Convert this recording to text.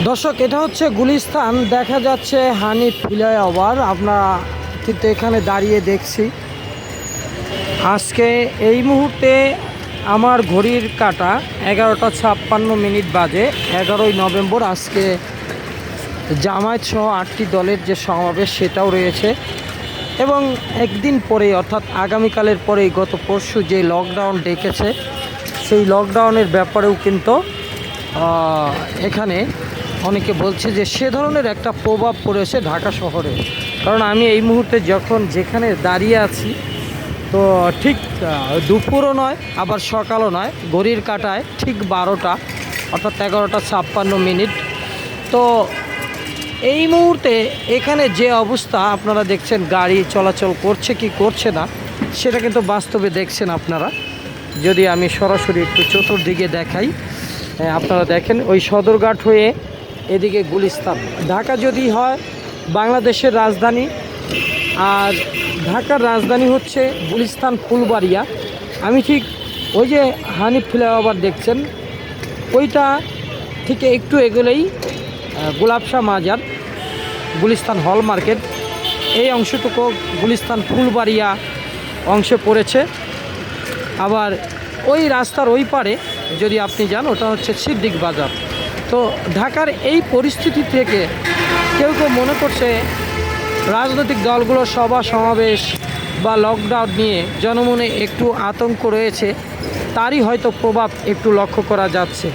দর্শক, এটা হচ্ছে গুলিস্তান। দেখা যাচ্ছে হানি ফ্লাইওভার। আমরা কিন্তু এখানে দাঁড়িয়ে দেখছি। আজকে এই মুহূর্তে আমার ঘড়ির কাটা এগারোটা ছাপ্পান্ন মিনিট বাজে, এগারোই নভেম্বর। আজকে জামায়াত সহ আটটি দলের যে সমাবেশ, সেটাও রয়েছে। এবং একদিন পরে, অর্থাৎ আগামীকালের পরেই, গত পরশু যে লকডাউন ডেকেছে, সেই লকডাউনের ব্যাপারেও কিন্তু এখানে অনেকে বলছে যে সে ধরনের একটা প্রভাব পড়েছে ঢাকা শহরে। কারণ আমি এই মুহূর্তে যখন যেখানে দাঁড়িয়ে আছি, তো ঠিক দুপুরও নয়, আবার সকালও নয়, ঘড়ির কাটায় ঠিক বারোটা, অর্থাৎ এগারোটা ছাপ্পান্ন মিনিট। তো এই মুহূর্তে এখানে যে অবস্থা, আপনারা দেখছেন গাড়ি চলাচল করছে কি করছে না, সেটা কিন্তু বাস্তবে দেখছেন আপনারা। যদি আমি সরাসরি একটু চতুর্দিকে দেখাই আপনারা দেখেন ওই সদরঘাট হয়ে এদিকে গুলিস্তান। ঢাকা যদি হয় বাংলাদেশের রাজধানী। আর ঢাকার রাজধানী হচ্ছে গুলিস্তান ফুলবাড়িয়া। আমি ঠিক ওই যে হানি ফ্লাইওভার দেখছেন ওইটা থেকে একটু এগোলেই আহ, গোলাপশাহ মাজার গুলিস্তান হল মার্কেট। এই অংশটুকু গুলিস্তান ফুলবাড়িয়া অংশে পড়েছে। আবার ওই রাস্তার ওই পারে যদি আপনি যান ওটা হচ্ছে সিদ্দিক বাজার। তো ঢাকার এই পরিস্থিতি থেকে কেউ কেউ মনে করছে রাজনৈতিক দলগুলোর সভা সমাবেশ বা লকডাউন নিয়ে জনমনে একটু আতঙ্ক রয়েছে, তারই হয়তো প্রভাব একটু লক্ষ্য করা যাচ্ছে।